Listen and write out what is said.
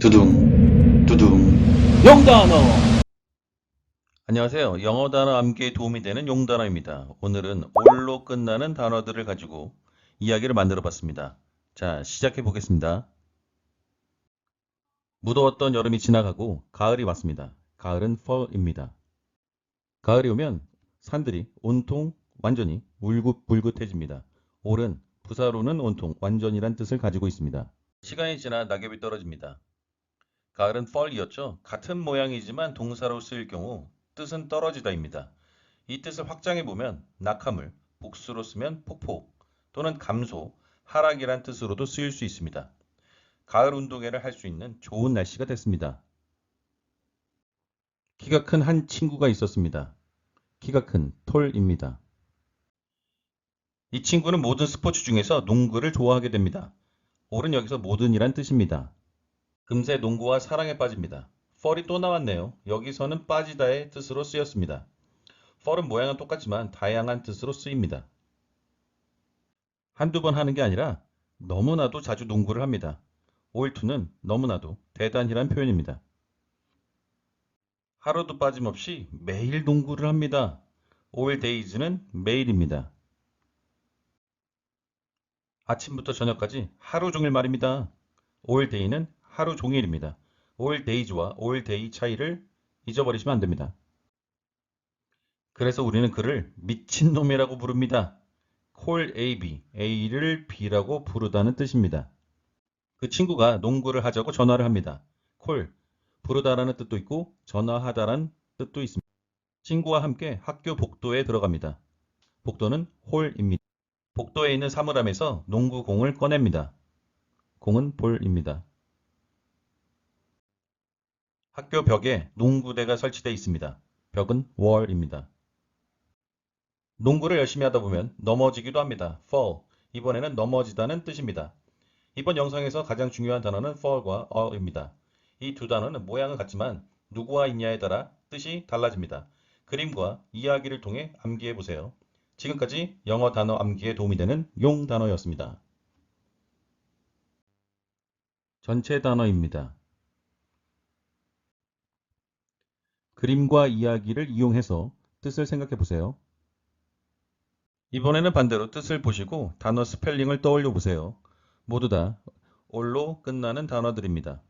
두둥 두둥 영단어 안녕하세요. 영어 단어 암기에 도움이 되는 용단어입니다. 오늘은 올로 끝나는 단어들을 가지고 이야기를 만들어 봤습니다. 자, 시작해 보겠습니다. 무더웠던 여름이 지나가고 가을이 왔습니다. 가을은 fall입니다. 가을이 오면 산들이 온통 완전히 울긋불긋해집니다. 올은 부사로는 온통 완전이란 뜻을 가지고 있습니다. 시간이 지나 낙엽이 떨어집니다. 가을은 fall이었죠. 같은 모양이지만 동사로 쓰일 경우 뜻은 떨어지다입니다. 이 뜻을 확장해 보면 낙하물, 복수로 쓰면 폭포 또는 감소, 하락이란 뜻으로도 쓰일 수 있습니다. 가을 운동회를 할 수 있는 좋은 날씨가 됐습니다. 키가 큰 한 친구가 있었습니다. 키가 큰 톨입니다. 이 친구는 모든 스포츠 중에서 농구를 좋아하게 됩니다. 올은 여기서 모든이란 뜻입니다. 금세 농구와 사랑에 빠집니다. 펄이 또 나왔네요. 여기서는 빠지다의 뜻으로 쓰였습니다. 펄은 모양은 똑같지만 다양한 뜻으로 쓰입니다. 한두 번 하는 게 아니라 너무나도 자주 농구를 합니다. 올투는 너무나도 대단이란 표현입니다. 하루도 빠짐없이 매일 농구를 합니다. 올 데이즈는 매일입니다. 아침부터 저녁까지 하루 종일 말입니다. 올 데이는 하루 종일입니다. 올 데이즈와 올 데이 차이를 잊어버리시면 안 됩니다. 그래서 우리는 그를 미친놈이라고 부릅니다. 콜 AB, A를 B라고 부르다는 뜻입니다. 그 친구가 농구를 하자고 전화를 합니다. 콜, 부르다라는 뜻도 있고 전화하다라는 뜻도 있습니다. 친구와 함께 학교 복도에 들어갑니다. 복도는 홀입니다. 복도에 있는 사물함에서 농구 공을 꺼냅니다. 공은 볼입니다. 학교 벽에 농구대가 설치되어 있습니다. 벽은 wall입니다. 농구를 열심히 하다 보면 넘어지기도 합니다. fall. 이번에는 넘어지다는 뜻입니다. 이번 영상에서 가장 중요한 단어는 fall과 all입니다. 이 두 단어는 모양은 같지만 누구와 있냐에 따라 뜻이 달라집니다. 그림과 이야기를 통해 암기해 보세요. 지금까지 영어 단어 암기에 도움이 되는 용 단어였습니다. 전체 단어입니다. 그림과 이야기를 이용해서 뜻을 생각해 보세요. 이번에는 반대로 뜻을 보시고 단어 스펠링을 떠올려 보세요. 모두 다 올로 끝나는 단어들입니다.